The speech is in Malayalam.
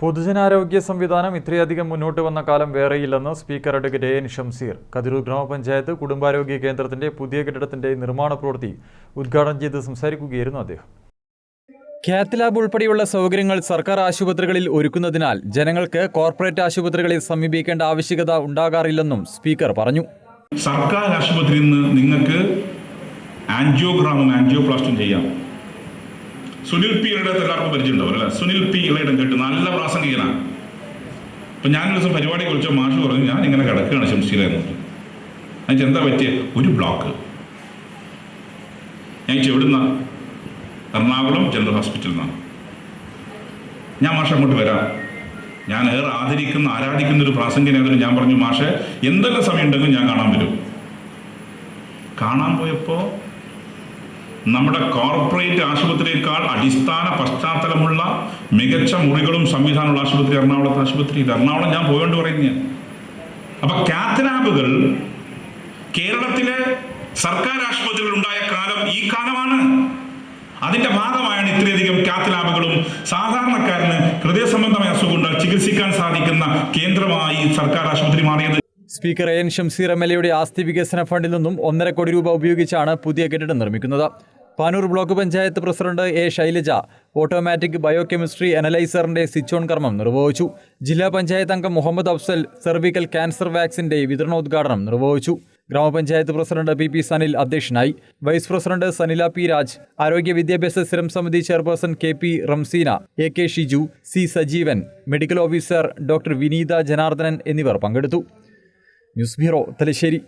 പൊതുജനാരോഗ്യ സംവിധാനം ഇത്രയധികം മുന്നോട്ട് വന്ന കാലം വേറെയില്ലെന്ന് speaker advocate A N Shamseer Kathirur ഗ്രാമപഞ്ചായത്ത് കുടുംബാരോഗ്യ കേന്ദ്രത്തിന്റെ പുതിയ കെട്ടിടത്തിന്റെ നിർമ്മാണ പ്രവൃത്തി ഉദ്ഘാടനം ചെയ്ത് സംസാരിക്കുകയായിരുന്നു അദ്ദേഹം. കാത്ത് ലാബ് ഉൾപ്പെടെയുള്ള സൗകര്യങ്ങൾ സർക്കാർ ആശുപത്രികളിൽ ഒരുക്കുന്നതിനാൽ ജനങ്ങൾക്ക് കോർപ്പറേറ്റ് ആശുപത്രികളെ സമീപിക്കേണ്ട ആവശ്യകത ഉണ്ടാകാറില്ലെന്നും സ്പീക്കർ പറഞ്ഞു. സർക്കാർ ആശുപത്രിയിൽ നിന്ന് നിങ്ങൾക്ക് ആൻജിയോഗ്രാമും ആൻജിയോപ്ലാസ്റ്റും ചെയ്യാം. സുനിൽ പി ഇളയുടെ എല്ലാവർക്കും പരിചയമുണ്ടാവും അല്ലെ സുനിൽ പി ഇളയുടെ അപ്പം ഞാനൊരു ദിവസം പരിപാടി കുറിച്ച് മാഷ് പറഞ്ഞു ഞാൻ ഇങ്ങനെ കിടക്കുകയാണ് ശംശീല എന്നിട്ട് അതിന് എന്താ പറ്റിയ? ഒരു ബ്ലോക്ക് ഞാൻ എവിടുന്ന? എറണാകുളം ജനറൽ ഹോസ്പിറ്റലിൽ നിന്നാണ് ഞാൻ മാഷ അങ്ങോട്ട് വരാം. ഞാൻ ഏറെ ആദരിക്കുന്ന ആരാധിക്കുന്ന ഒരു പ്രാസംഗികനായതിന് ഞാൻ പറഞ്ഞു മാഷെ എന്തെല്ലാം സമയം ഉണ്ടെങ്കിലും ഞാൻ കാണാൻ വരും. കാണാൻ പോയപ്പോൾ നമ്മുടെ കോർപ്പറേറ്റ് ആശുപത്രിയേക്കാൾ അടിസ്ഥാന പശ്ചാത്തലമുള്ള മികച്ച മുറികളും സംവിധാനമുള്ള ആശുപത്രി എറണാകുളത്തെ ആശുപത്രി. ഇത് എറണാകുളം ഞാൻ പോയോണ്ട് പറയുന്നത് അപ്പൊ കാത്തലാബുകൾ കേരളത്തിലെ സർക്കാർ ആശുപത്രികൾ ഉണ്ടായ കാലം ഈ കാലമാണ്. അതിന്റെ ഭാഗമായാണ് ഇത്രയധികം കാത്ത് ലാബുകളും സാധാരണക്കാരന് ഹൃദയ സംബന്ധമായ അസുഖങ്ങൾ ചികിത്സിക്കാൻ സാധിക്കുന്ന കേന്ദ്രമായി സർക്കാർ ആശുപത്രി മാറിയത്. Speaker N Shamseer M L എയുടെ ആസ്തി വികസന ഫണ്ടിൽ നിന്നും ഒന്നര കോടി രൂപ ഉപയോഗിച്ചാണ് പുതിയ കെട്ടിടം നിർമ്മിക്കുന്നത്. Panoor block panchayat president A Shailaja automatic biochemistry അനലൈസറിന്റെ switch on കർമ്മം നിർവഹിച്ചു. ജില്ലാ പഞ്ചായത്ത് അംഗം മുഹമ്മദ് അഫ്സൽ സെർവിക്കൽ ക്യാൻസർ വാക്സിന്റെ വിതരണോദ്ഘാടനം നിർവഹിച്ചു. ഗ്രാമപഞ്ചായത്ത് പ്രസിഡന്റ് പി പി സനിൽ അധ്യക്ഷനായി. Vice president Sanila P Raj ആരോഗ്യ വിദ്യാഭ്യാസ സ്ഥിരം സമിതി chairperson K P Ramseena A K Shiju C Sajeevan medical officer doctor Vineetha Janardhanan എന്നിവർ പങ്കെടുത്തു. News bureau Thalassery.